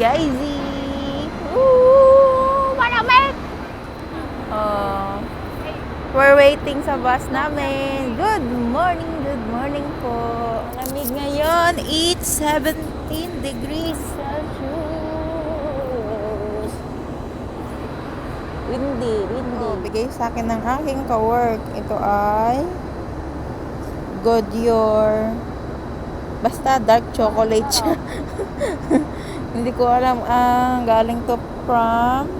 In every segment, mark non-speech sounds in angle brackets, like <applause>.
guys. Woo! Malamig! Oh. We're waiting sa bus namin. Good morning, good morning po. Lamig ngayon. It's 17 degrees Celsius. Windy, windy. Oh, bigay sa akin ng aking ka-work. Ito ay Goodyear. Basta dark chocolate siya. <laughs> Hindi ko alam. Ah, galing to from...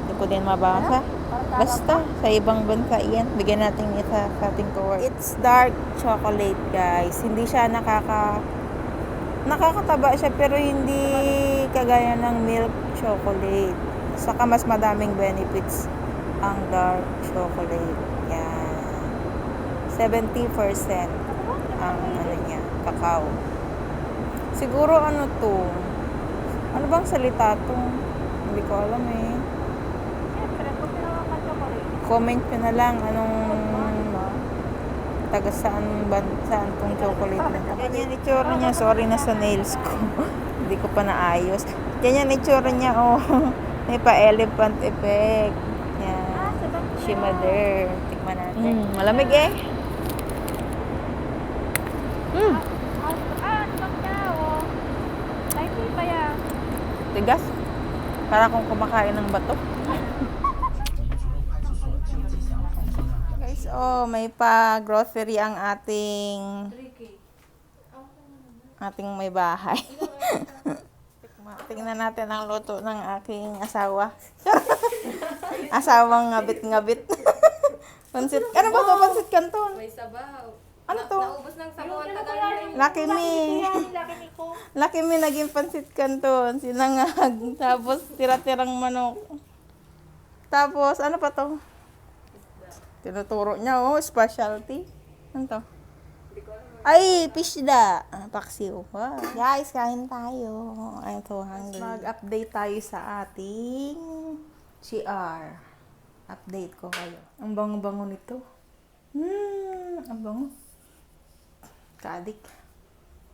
Hindi ko din mabasa. Basta, sa ibang bansa yan. Bigyan natin isa sa ating cowork. It's dark chocolate, guys. Hindi siya nakaka... Nakakataba siya, pero hindi kagaya ng milk chocolate. Saka mas madaming benefits ang dark chocolate. Yan. 70% ang ano niya, cacao. Siguro ano to? Ano bang salita to? Hindi ko alam eh. Comment nyo na lang anong taga saan ba saan tong chocolate na to. Ganyan itsura niya. Sorry na sa nails ko. <laughs> Hindi ko pa naayos. Ganyan itsura niya. Oh. <laughs> May pa-elephant effect. Yan. Shimmer. Tikman natin. Mm, malamig eh. Mm. Ah, ano bang tao? Ay, hindi pa yan. Tigas. Para kung kumakain ng bato. Guys, oh, may pa grocery ang ating ating may bahay. <laughs> Tingnan natin ang luto ng aking asawa. <laughs> Asawang ngabit-ngabit. <laughs> pansit. Ano ba ito? Pansit kanton. May sabaw. Ano Na- to? Naubos ng sabaw na. Lucky me. Laki ni ko. Laki me naging pansit kanton. Sinangag. <laughs> Tapos tira-tirang manok. Tapos ano pa to? Tinuturo niya oh, specialty. Ano to? Ay, pishda. Ah, paksiw. Wow. Guys, kain tayo. I'm so hungry. Mag-update tayo sa ating CR. Update ko kayo. Ang bango-bango nito. Hmm, ang bango. Kadik.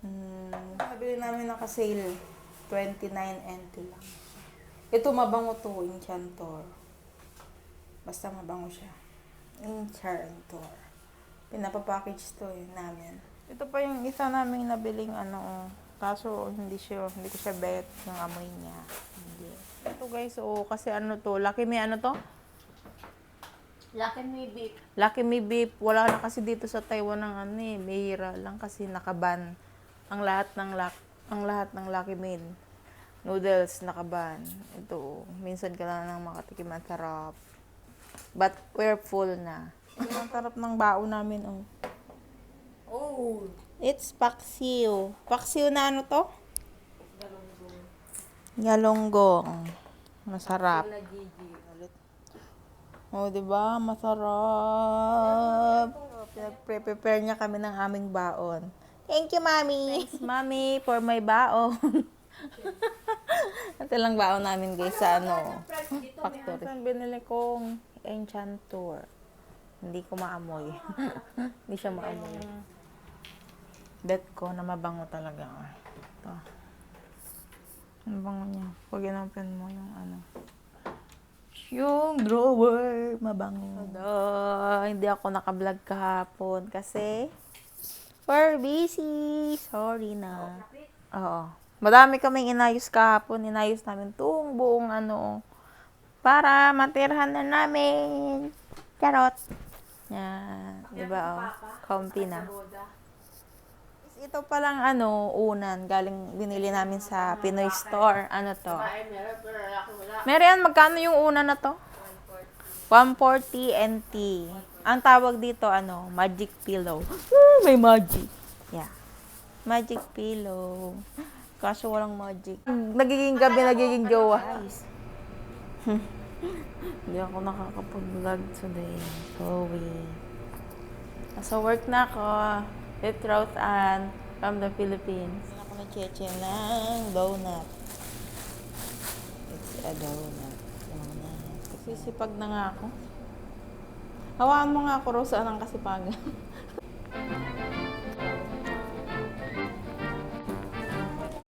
Hmm, nabili namin naka-sale. 29 NT lang. Ito mabango to, Enchantor. Basta mabango siya. Enchantor. Pinapapackage to eh, namin. Ito pa yung isa naming nabiling ano, kaso hindi siya, hindi ko siya bet yung amoy niya. Hindi. Ito guys, oh, kasi ano to, Lucky Me ano to? Laki ni beef. Lucky Me Beef, wala na kasi dito sa Taiwan ng ano eh, bihira lang kasi nakaban ang lahat ng lak ang lahat ng Lucky Me noodles nakaban. Ito, minsan ka lang nang makatikim ang sarap. But we're full na. Ang sarap ng bao namin, oh. Oh! It's paksiw. Paksiw na ano to? Galonggong. Masarap. Na Gigi. Oh, 'di ba? Masarap. Pinag-prepare niya kami ng aming baon. Thank you, Mami. Thanks, Mami, for my baon. <laughs> Ito lang baon namin, guys, sa ano, factory. Ang binili kong Enchantor. Hindi ko maamoy. <laughs> Hindi siya maamoy. Bet ko na mabango talaga. Ito. Ang bango niya. Pag inopen mo yung ano. Yung drawer, mabango. Tada, hindi ako nakablog kahapon kasi we're busy. Sorry na. Oo. Madami kaming inayos kahapon. Inayos namin tong buong ano para matirhan na namin. Charot. Yan. Diba, oh. Comfy na. Ito pa lang ano, unan. Galing binili namin sa Pinoy Store. Ano to? Marian, magkano yung una na to? 140 NT. Ang tawag dito, ano, magic pillow. Ah, may magic. Yeah. Magic pillow. Kaso walang magic. Nagiging gabi, nagiging jowa. <laughs> Hindi ako nakakapag-vlog today. Sorry. Nasa work na ako. With Rose Ann from the Philippines. Ako na cheche ng donut. It's a donut. Donut. Sisipag na nga ako. Hawaan mo nga ako, Rosa, ng kasipagan. <laughs>